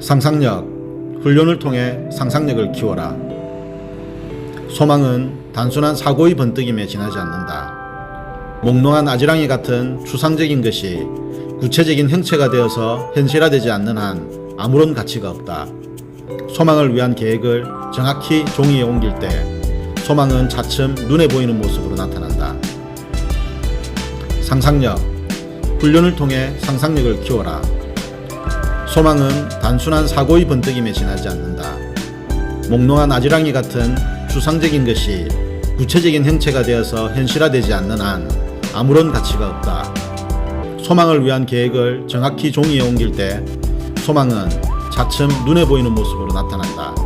상상력, 훈련을 통해 상상력을 키워라. 소망은 단순한 사고의 번뜩임에 지나지 않는다. 몽롱한 아지랑이 같은 추상적인 것이 구체적인 형체가 되어서 현실화되지 않는 한 아무런 가치가 없다. 소망을 위한 계획을 정확히 종이에 옮길 때 소망은 차츰 눈에 보이는 모습으로 나타난다. 상상력, 훈련을 통해 상상력을 키워라. 소망은 단순한 사고의 번뜩임에 지나지 않는다. 몽롱한 아지랑이 같은 추상적인 것이 구체적인 형체가 되어서 현실화되지 않는 한 아무런 가치가 없다. 소망을 위한 계획을 정확히 종이에 옮길 때 소망은 차츰 눈에 보이는 모습으로 나타난다.